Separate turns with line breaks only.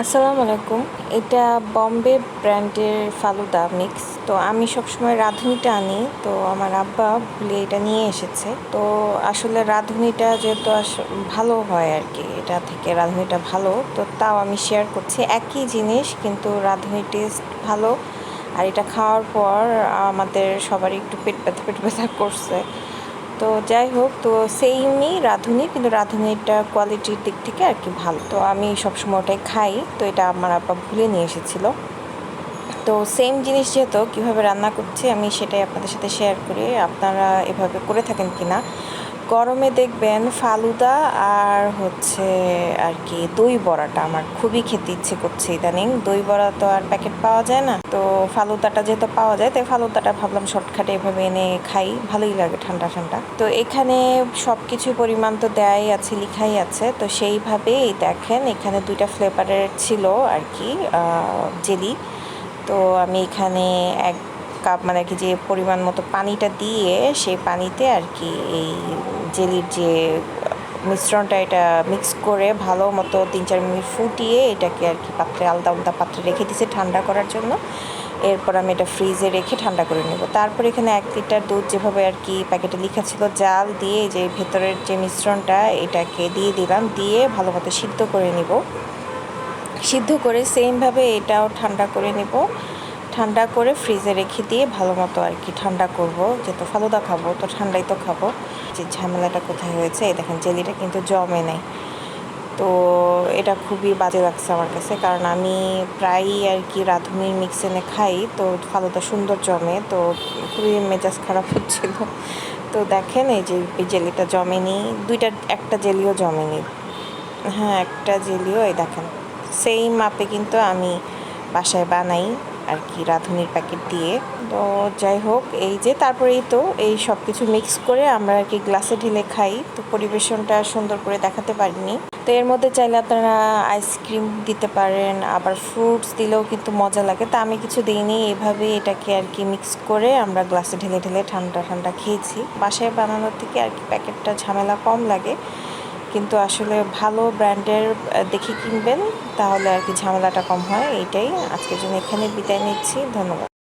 আসসালামু আলাইকুম। এটা বম্বে ব্র্যান্ডের ফালুদা মিক্স। তো আমি সবসময় রাঁধুনিটা আনি, তো আমার আব্বা ভুলে এটা নিয়ে এসেছে। তো আসলে রাঁধুনিটা যেহেতু ভালো হয় আর কি এটা থেকে রাঁধুনিটা ভালো, তো তাও আমি শেয়ার করছি। একই জিনিস, কিন্তু রাঁধুনির টেস্ট ভালো। আর এটা খাওয়ার পর আমাদের সবারই একটু পেট ব্যথা পেট ব্যথা করছে। তো যাই হোক, তো সেইমই রাঁধুনি, কিন্তু রাঁধুনিটা কোয়ালিটির দিক থেকে আর কি ভালো। তো আমি সবসময় ওটাই খাই, তো এটা আমার আপা ভুলে নিয়ে এসেছিল। তো সেম জিনিস যেহেতু, কীভাবে রান্না করছি আমি সেটাই আপনাদের সাথে শেয়ার করি। আপনারা এভাবে করে থাকেন কি না গরমে দেখবেন ফালুদা আর হচ্ছে আর কি দই বড়াটা আমার খুবই খেতে ইচ্ছে করছে ইদানিং। দই বড়া তো আর প্যাকেট পাওয়া যায় না। তো ফালুদাটা যেহেতু পাওয়া যায়, তাই ফালুদাটা ভাবলাম শর্টকাটে এভাবে এনে খাই। ভালোই লাগে ঠান্ডা ঠান্ডা। তো এখানে সব কিছু পরিমাণ তো দেয়াই আছে, লিখাই আছে। তো সেইভাবেই দেখেন এখানে দুইটা ফ্লেভারের ছিল আর কি জেলি তো আমি এখানে এক কাপ মানে কি যে পরিমাণ মতো পানিটা দিয়ে সেই পানিতে আর কি এই জেলির যে মিশ্রণটা এটা মিক্স করে ভালো মতো তিন চার মিনিট ফুটিয়ে এটাকে আর কি পাত্রে আলাদা আলাদা পাত্রে রেখে দিয়েছি ঠান্ডা করার জন্য। এরপর আমি এটা ফ্রিজে রেখে ঠান্ডা করে নেব। তারপর এখানে এক লিটার দুধ যেভাবে আর কি প্যাকেটে লেখা ছিল, জাল দিয়ে যে ভেতরের যে মিশ্রণটা এটাকে দিয়ে দিলাম, দিয়ে ভালো মতো সিদ্ধ করে নিব। সিদ্ধ করে সেমভাবে এটাও ঠান্ডা করে নেব। ঠান্ডা করে ফ্রিজে রেখে দিয়ে ভালো মতো আর কি ঠান্ডা করব। যেহেতু ফালুদা খাব, তো ঠান্ডাই তো খাব। যে ঝামেলাটা কোথায় হয়েছে, এই দেখেন জেলিটা কিন্তু জমে নেই। তো এটা খুবই বাজে লাগছে আমার কাছে, কারণ আমি প্রায়ই আর কি রাঁধুনির মিক্স এনে খাই, তো ফালুদা সুন্দর জমে, তো খুবই মেজাজ খারাপ হচ্ছিল। তো দেখেন এই যে জেলিটা জমেনি দুইটা, একটা জেলিও জমেনি হ্যাঁ একটা জেলিও, এই দেখেন। সেই মাপে কিন্তু আমি বাসায় বানাই। আর কি রাঁধুনির প্যাকেট দিয়ে। তো যাই হোক, এই যে তারপরেই তো এই সব কিছু মিক্স করে আমরা আর কি গ্লাসে ঢেলে খাই। তো পরিবেশনটা সুন্দর করে দেখাতে পারিনি। তো এর মধ্যে চাইলে আপনারা আইসক্রিম দিতে পারেন, আবার ফ্রুটস দিলেও কিন্তু মজা লাগে। তা আমি কিছু দিইনি, এভাবে এটাকে আর কি মিক্স করে আমরা গ্লাসে ঢেলে ঢেলে ঠান্ডা ঠান্ডা খেয়েছি। বাসায় বানানোর থেকে আর কি প্যাকেটটা ঝামেলা কম লাগে। কিন্তু আসলে ভালো ব্র্যান্ডের দেখে কিনবেন, তাহলে আর কি ঝামেলাটা কম হয়, এইটাই। আজকের জন্য এখানে বিদায় নিচ্ছি, ধন্যবাদ।